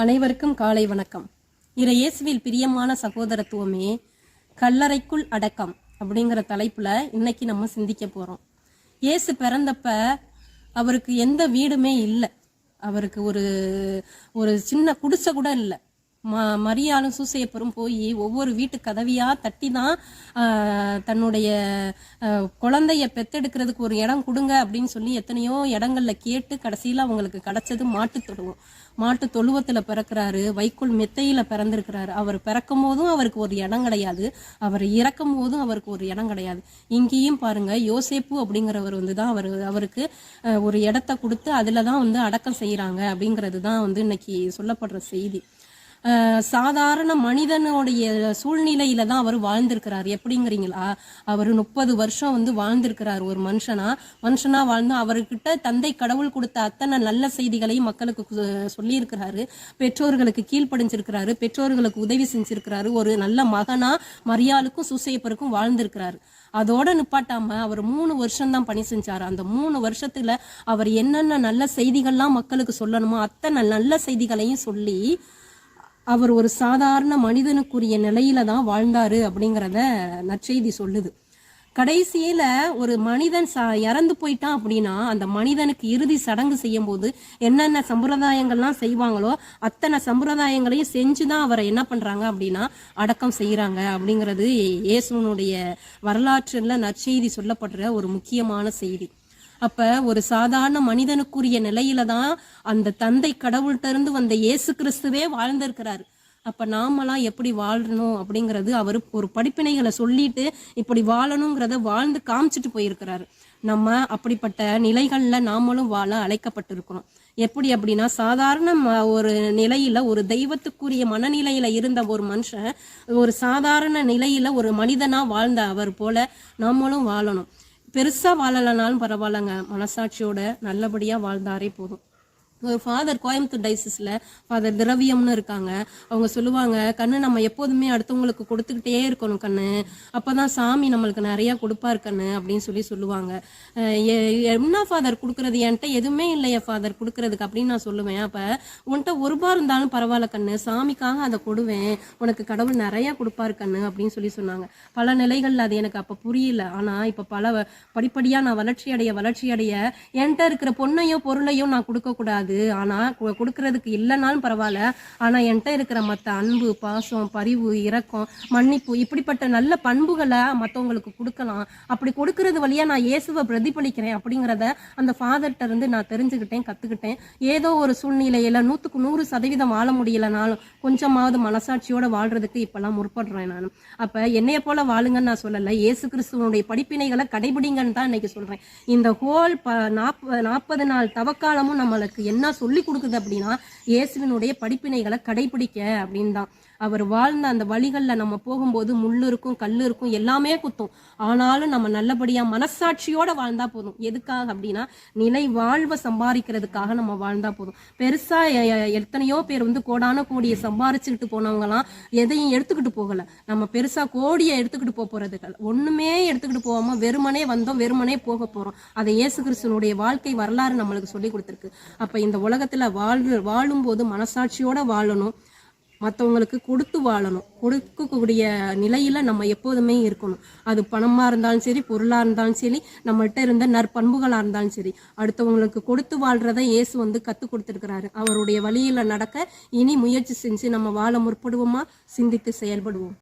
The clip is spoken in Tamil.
அனைவருக்கும் காலை வணக்கம். இறை இயேசுவில் பிரியமான சகோதரத்துவமே கல்லறைக்குள் அடக்கம் அப்படிங்கிற தலைப்புல இன்னைக்கு நம்ம சிந்திக்க போறோம். இயேசு பிறந்தப்ப அவருக்கு எந்த வீடுமே இல்லை. அவருக்கு ஒரு ஒரு சின்ன குடிசை கூட இல்லை. ம மரியாளும் சூசையப்பரும் போய் ஒவ்வொரு வீட்டு கதவியாக தட்டி தான் தன்னுடைய குழந்தைய பெத்தெடுக்கிறதுக்கு ஒரு இடம் கொடுங்க அப்படின்னு சொல்லி எத்தனையோ இடங்களில் கேட்டு கடைசியில் அவங்களுக்கு கிடைச்சது மாட்டு தொடுவோம் மாட்டு தொழுவத்தில் பிறக்கிறாரு வைக்குள் மெத்தையில் பிறந்திருக்கிறாரு. அவர் பிறக்கும் போதும் அவருக்கு ஒரு இடம் கிடையாது. அவர் இறக்கும் போதும் அவருக்கு ஒரு இடம் கிடையாது. இங்கேயும் பாருங்க யோசேப்பு அப்படிங்கிறவர் வந்து தான் அவர் அவருக்கு ஒரு இடத்த கொடுத்து அதில் தான் வந்து அடக்கம் செய்கிறாங்க அப்படிங்கிறது தான் வந்து இன்னைக்கு சொல்லப்படுற செய்தி. சாதாரண மனிதனுடைய சூழ்நிலையில தான் அவர் வாழ்ந்திருக்கிறார். எப்படிங்கிறீங்களா? அவர் முப்பது வருஷம் வந்து வாழ்ந்திருக்கிறார் ஒரு மனுஷனா. மனுஷனா வாழ்ந்து அவர்கிட்ட தந்தை கடவுள் கொடுத்த அத்தனை நல்ல செய்திகளையும் மக்களுக்கு சொல்லியிருக்கிறாரு. பெற்றோர்களுக்கு கீழ்ப்படிஞ்சிருக்கிறாரு. பெற்றோர்களுக்கு உதவி செஞ்சிருக்கிறாரு. ஒரு நல்ல மகனா மரியாளுக்கும் சுசையப்பருக்கும் வாழ்ந்திருக்கிறாரு. அதோட நிப்பாட்டாம அவர் மூணு வருஷம் தான் பணி செஞ்சாரு. அந்த மூணு வருஷத்துல அவர் என்னென்ன நல்ல செய்திகள்லாம் மக்களுக்கு சொல்லணுமோ அத்தனை நல்ல செய்திகளையும் சொல்லி அவர் ஒரு சாதாரண மனிதனுக்குரிய நிலையில தான் வாழ்ந்தாரு அப்படிங்கிறத நற்செய்தி சொல்லுது. கடைசியில ஒரு மனிதன் ச இறந்து போயிட்டான் அப்படின்னா அந்த மனிதனுக்கு இறுதி சடங்கு செய்யும் போது என்னென்ன சம்பிரதாயங்கள்லாம் செய்வாங்களோ அத்தனை சம்பிரதாயங்களையும் செஞ்சுதான் அவரை என்ன பண்றாங்க அப்படின்னா அடக்கம் செய்யறாங்க அப்படிங்கிறது இயேசுனுடைய வரலாற்றுல நற்செய்தி சொல்லப்படுற ஒரு முக்கியமான செய்தி. அப்ப ஒரு சாதாரண மனிதனுக்குரிய நிலையில தான் அந்த தந்தை கடவுள்கிட்ட இருந்து வந்த இயேசு கிறிஸ்துவே வாழ்ந்திருக்கிறாரு. அப்ப நாமெல்லாம் எப்படி வாழணும் அப்படிங்கிறது அவர் ஒரு படிப்பினைகளை சொல்லிட்டு இப்படி வாழணுங்கிறத வாழ்ந்து காமிச்சிட்டு போயிருக்கிறாரு. நம்ம அப்படிப்பட்ட நிலைகள்ல நாமளும் வாழ அழைக்கப்பட்டிருக்கிறோம். எப்படி அப்படின்னா சாதாரண ம- ஒரு நிலையில ஒரு தெய்வத்துக்குரிய மனநிலையில இருந்த ஒரு மனுஷன் ஒரு சாதாரண நிலையில ஒரு மனிதனா வாழ்ந்த அவர் போல நாமளும் வாழணும். பெருசாக வாழலைனாலும் பரவாயில்லங்க. மனசாட்சியோட நல்லபடியாக வாழ்ந்தாரே போதும். ஃபாதர் கோயம்புத்தூர் டைசிஸில் ஃபாதர் திரவியம்னு இருக்காங்க. அவங்க சொல்லுவாங்க கண்ணு நம்ம எப்போதுமே அடுத்தவங்களுக்கு கொடுத்துக்கிட்டே இருக்கணும் கண்ணு. அப்போ தான் சாமி நம்மளுக்கு நிறையா கொடுப்பாரு கண்ணு அப்படின்னு சொல்லி சொல்லுவாங்க. என்ன ஃபாதர் கொடுக்குறது? என்கிட்ட எதுவுமே இல்லையா ஃபாதர் கொடுக்குறதுக்கு அப்படின்னு நான் சொல்லுவேன். அப்போ உன்கிட்ட ஒரு ரூபா இருந்தாலும் பரவாயில்ல கண்ணு. சாமிக்காக அதை கொடுவேன். உனக்கு கடவுள் நிறையா கொடுப்பாரு கண்ணு அப்படின்னு சொல்லி சொன்னாங்க. பல நிலைகளில் அது எனக்கு அப்போ புரியல. ஆனால் இப்போ பல வ- நான் வளர்ச்சி அடைய வளர்ச்சி அடைய என்கிட்ட இருக்கிற பொண்ணையோ பொருளையோ நான் கொடுக்கக்கூடாது. கூடாது ஆனால் கொடுக்கறதுக்கு இல்லைனாலும் பரவாயில்ல. ஆனால் என்கிட்ட இருக்கிற மற்ற அன்பு பாசம் பரிவு இரக்கம் மன்னிப்பு இப்படிப்பட்ட நல்ல பண்புகளை மற்றவங்களுக்கு கொடுக்கலாம். அப்படி கொடுக்கறது வழியாக நான் இயேசுவை பிரதிபலிக்கிறேன் அப்படிங்கிறத அந்த ஃபாதர்கிட்ட இருந்து நான் தெரிஞ்சுக்கிட்டேன் கற்றுக்கிட்டேன் ஏதோ ஒரு சூழ்நிலையில் நூற்றுக்கு நூறு சதவீதம் வாழ முடியலனாலும் கொஞ்சமாவது மனசாட்சியோட வாழ்றதுக்கு இப்போல்லாம் முற்படுறேன் நான். அப்போ என்னைய போல வாழுங்கன்னு நான் சொல்லலை. இயேசு கிறிஸ்துவனுடைய படிப்பினைகளை கடைபிடிங்கன்னு தான் இன்னைக்கு சொல்கிறேன் இந்த ஹோல் நாற்பது நாற்பது நாள் தவக்காலமும் நம்மளுக்கு என்ன சொல்லி கொடுக்குது அப்படின்னா இயேசுவினுடைய படிப்பினைகளை கடைபிடிக்க அப்படின்னு தான் அவர் வாழ்ந்த அந்த வழிகளில் நம்ம போகும்போது முள் இருக்கும் கல் இருக்கும் எல்லாமே குத்தும். ஆனாலும் நம்ம நல்லபடியாக மனசாட்சியோட வாழ்ந்தா போதும். எதுக்காக அப்படின்னா நிலை வாழ்வை சம்பாதிக்கிறதுக்காக நம்ம வாழ்ந்தா போதும். பெருசா எத்தனையோ பேர் வந்து கோடான கோடியை சம்பாரிச்சுக்கிட்டு போனவங்கலாம் எதையும் எடுத்துக்கிட்டு போகல. நம்ம பெருசாக கோடியை எடுத்துக்கிட்டு போக போகிறது ஒன்றுமே ஒண்ணுமே எடுத்துக்கிட்டு போகாமல் வெறுமனே வந்தோம் வெறுமனே போக போகிறோம் அதை இயேசு கிறிஸ்துனுடைய வாழ்க்கை வரலாறு நம்மளுக்கு சொல்லி கொடுத்துருக்கு. அப்போ இந்த உலகத்தில் வாழ் வாழும்போது மனசாட்சியோடு வாழணும். மற்றவங்களுக்கு கொடுத்து வாழணும். கொடுக்கக்கூடிய நிலையில் நம்ம எப்போதுமே இருக்கணும். அது பணமாக இருந்தாலும் சரி பொருளாக இருந்தாலும் சரி நம்மகிட்ட இருந்த நற்பண்புகளாக இருந்தாலும் சரி. அடுத்தவங்களுக்கு கொடுத்து வாழ்றத இயேசு வந்து கற்றுக் கொடுத்துருக்கிறாரு. அவருடைய வழியில் நடக்க இனி முயற்சி செஞ்சு நம்ம வாழ முற்படுவோமா? சிந்தித்து செயல்படுவோம்.